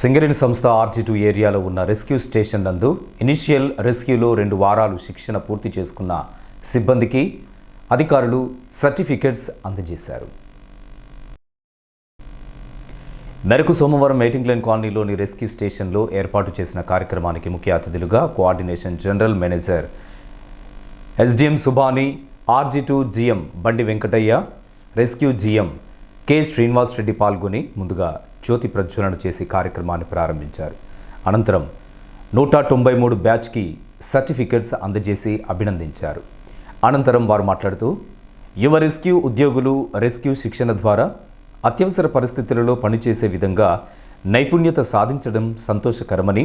సింగరేణి సంస్థ RG two ఏరియాలో ఉన్న రెస్క్యూ స్టేషన్ నందు ఇనిషియల్ రెస్క్యూలో రెండు వారాలు శిక్షణ పూర్తి చేసుకున్న సిబ్బందికి అధికారులు సర్టిఫికెట్స్ అందజేశారు. మెరకు సోమవారం మేటింగ్ లైన్ కాలనీలోని రెస్క్యూ స్టేషన్లో ఏర్పాటు చేసిన కార్యక్రమానికి ముఖ్య అతిథులుగా coordination general manager SDM Subhani RG two GM Bandi Venkataiah rescue GM K Srinivas Reddy పాల్గొని ముందుగా జ్యోతి ప్రజ్వలన చేసి కార్యక్రమాన్ని ప్రారంభించారు. అనంతరం నూట తొంభై మూడు బ్యాచ్కి సర్టిఫికెట్స్ అందజేసి అభినందించారు. అనంతరం వారు మాట్లాడుతూ యువ రెస్క్యూ ఉద్యోగులు రెస్క్యూ శిక్షణ ద్వారా అత్యవసర పరిస్థితులలో పనిచేసే విధంగా నైపుణ్యత సాధించడం సంతోషకరమని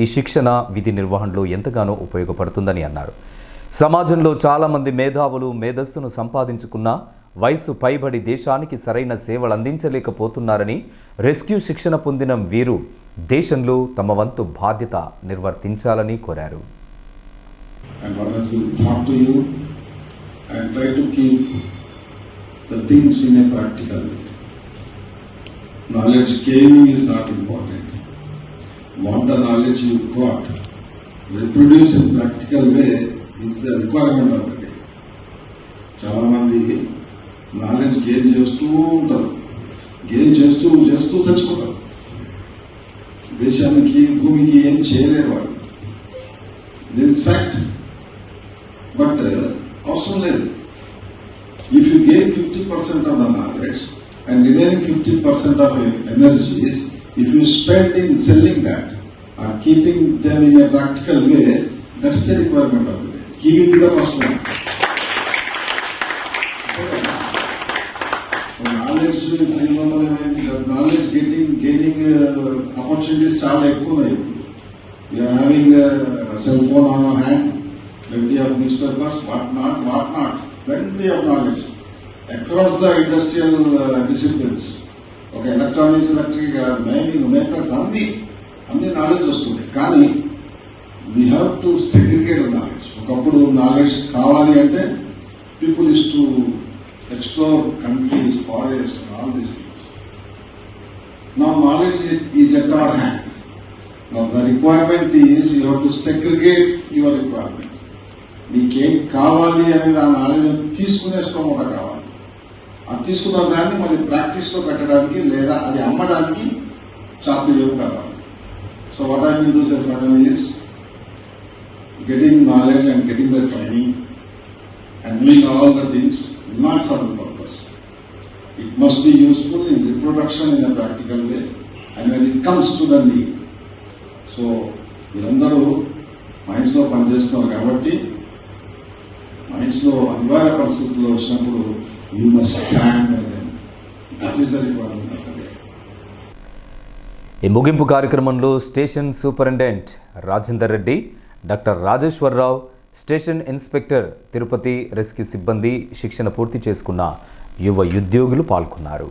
ఈ శిక్షణ విధి నిర్వహణలో ఎంతగానో ఉపయోగపడుతుందని అన్నారు. సమాజంలో చాలామంది మేధావులు మేధస్సును సంపాదించుకున్న వయసు పైబడి దేశానికి సరైన సేవలు అందించలేకపోతున్నారని రెస్క్యూ శిక్షణ పొందిన వీరు దేశంలో తమ వంతు బాధ్యత నిర్వర్తించాలని కోరారు what the. Knowledge gaining is not important. What the knowledge you got, reproduce in practical way is the requirement of the day. చాలా మంది నాలెడ్జ్ గెయిన్ చేస్తూ ఉంటారు. గెయిన్ చేస్తూ చేస్తూ చచ్చిపోతారు. దేశానికి భూమికి ఏం చేయలేరు వాళ్ళు. దిస్ ఇస్ ఫ్యాక్ట్ బట్ అవసరం లేదు. If you gain fifty percent of the knowledge and remaining fifty percent of energies if you spend in selling that or keeping them in a practical way that is the requirement of the day keeping the first one knowledge దీనివల్ల ఏమైంది knowledge getting gaining opportunities చాలా ఎక్కువ ఉన్నాయి. We're having cell phone on our hand plenty of newspapers, what not, what not, plenty of knowledge across the industrial uh, disciplines. ఒక electronics electric mining makers అన్ని అన్ని knowledge వస్తుంది. కానీ we have to segregate knowledge ఒకప్పుడు knowledge కావాలి అంటే people is to explore countries, forests, and all these things. Now knowledge is at our hand. Now the requirement is you have to segregate your requirement. మీకేం కావాలి అనేది ఆ knowledge తీసుకునే స్తోమత కావాలి అది తీసుకున్న దాన్ని మరి ప్రాక్టీస్లో పెట్టడానికి లేదా అది అమ్మడానికి చాతుర్యం కావాలి so what I mean do sell final years getting knowledge and getting the training and doing all the things not not some purpose it must be useful in reproduction in a practical way and when it comes to the need so మీరందరూ మైన్స్లో పనిచేస్తున్నారు కాబట్టి మైన్స్లో అనివార్య పరిస్థితుల్లో వచ్చినప్పుడు you must stand that is the requirement ఈ ముగింపు కార్యక్రమంలో station superintendent Rajender Reddy doctor Rajeshwararao station inspector Tirupati rescue సిబ్బంది శిక్షణ పూర్తి చేసుకున్న యువ ఉద్యోగులు పాల్గొన్నారు.